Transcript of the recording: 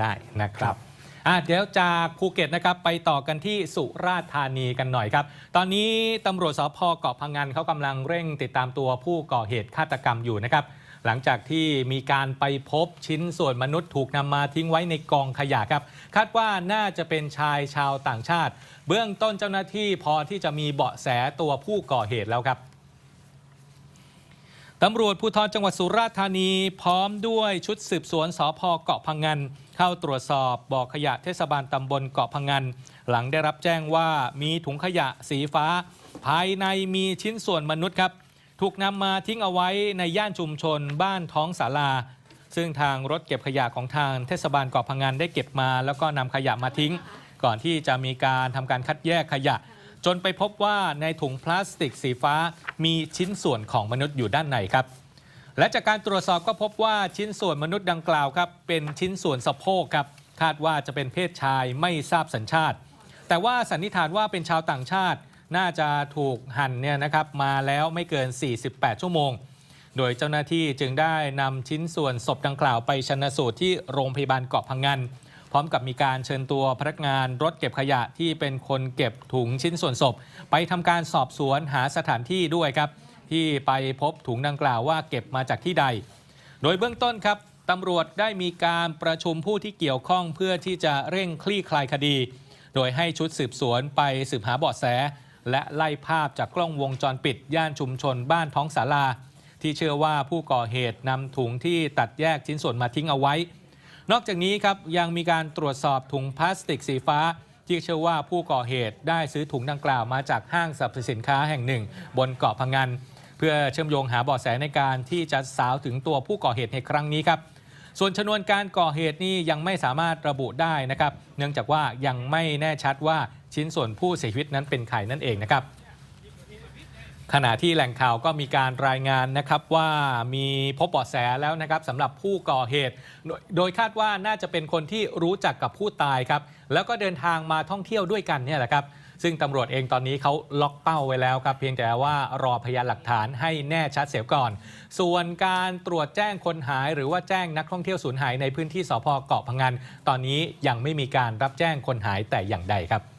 ได้นะครับอะเดี๋ยวจากภูเก็ตนะครับไปต่อกันที่สุราษฎร์ธานีกันหน่อยครับ ตอนนี้ตำรวจสพเกาะพังงานเขากำลังเร่งติดตามตัวผู้ก่อเหตุฆาตกรรมอยู่นะครับ หลังจากที่มีการไปพบชิ้นส่วนมนุษย์ถูกนำมาทิ้งไว้ในกองขยะครับ คาดว่าน่าจะเป็นชายชาวต่างชาติ เบื้องต้นเจ้าหน้าที่พอที่จะมีเบาะแสตัวผู้ก่อเหตุแล้วครับ ตำรวจภูธรจังหวัดสุราษฎร์ธานี พร้อมด้วยชุดสืบสวนสพเกาะพังงัน เข้าตรวจสอบบ่อขยะเทศบาลตำบลเกาะพังงัน หลังได้รับแจ้งว่ามีถุงขยะสีฟ้า ภายในมีชิ้นส่วนมนุษย์ครับ ถูกนำมาทิ้งเอาไว้ในย่านชุมชนบ้านท้องศาลา ซึ่งทางรถเก็บขยะของทางเทศบาลเกาะพังงานได้เก็บมา แล้วก็นำขยะมาทิ้ง ก่อนที่จะมีการทำการคัดแยกขยะ จนไปพบว่าในถุงพลาสติกสีฟ้ามีชิ้นส่วนของมนุษย์อยู่ด้านในครับ และจากการตรวจสอบก็พบว่าชิ้นส่วนมนุษย์ดังกล่าวครับ เป็นชิ้นส่วนสะโพกครับ คาดว่าจะเป็นเพศชายไม่ทราบสัญชาติ แต่ว่าสันนิษฐานว่าเป็นชาวต่างชาติ น่าจะถูกหั่นเนี่ยนะครับมาแล้วไม่เกิน 48 ชั่วโมง โดยเจ้าหน้าที่จึงได้นำชิ้นส่วนศพดังกล่าวไปชนสูตรที่โรงพยาบาลเกาะพังงัน ร้อมกับมีการเชิญตัวพนักงานรถเก็บขยะที่เป็นคนเก็บถุงชิ้นส่วนศพ ไปทำการสอบสวนหาสถานที่ด้วยครับ ที่ไปพบถุงดังกล่าวว่าเก็บมาจากที่ใด โดยเบื้องต้นครับตำรวจได้มีการประชุมผู้ที่เกี่ยวข้องเพื่อที่จะเร่งคลี่คลายคดี โดยให้ชุดสืบสวนไปสืบหาเบาะแส และไล่ภาพจากกล้องวงจรปิด ย่านชุมชนบ้านท้องศาลา ที่เชื่อว่าผู้ก่อเหตุนำถุงที่ตัดแยกชิ้นส่วนมาทิ้งเอาไว้ นอกจากนี้ครับยังมีการตรวจสอบถุงพลาสติกสีฟ้า ที่เชื่อว่าผู้ก่อเหตุได้ซื้อถุงดังกล่าวมาจากห้างสรรพสินค้าแห่งหนึ่ง บนเกาะพังงันเพื่อเชื่อมโยงหาเบาะแสในการที่จะสาวถึงตัวผู้ก่อเหตุในครั้งนี้ครับ ส่วนชนวนการก่อเหตุนี่ยังไม่สามารถระบุได้นะครับ เนื่องจากว่ายังไม่แน่ชัดว่าชิ้นส่วนผู้เสียชีวิตนั้นเป็นใครนั่นเองนะครับ ขณะที่แหล่งข่าวก็มีการรายงานนะครับว่ามีพบเบาะแสแล้วนะครับสำหรับผู้ก่อเหตุ โดยคาดว่าน่าจะเป็นคนที่รู้จักกับผู้ตายครับแล้วก็เดินทางมาท่องเที่ยวด้วยกันเนี่ยแหละครับซึ่งตำรวจเองตอนนี้เขาล็อกเป้าไว้แล้วครับเพียงแต่ว่ารอพยานหลักฐานให้แน่ชัดเสียก่อน ส่วนการตรวจแจ้งคนหาย หรือว่าแจ้งนักท่องเที่ยวสูญหายในพื้นที่สพเกาะพังงันตอนนี้ยังไม่มีการรับแจ้งคนหายแต่อย่างใดครับ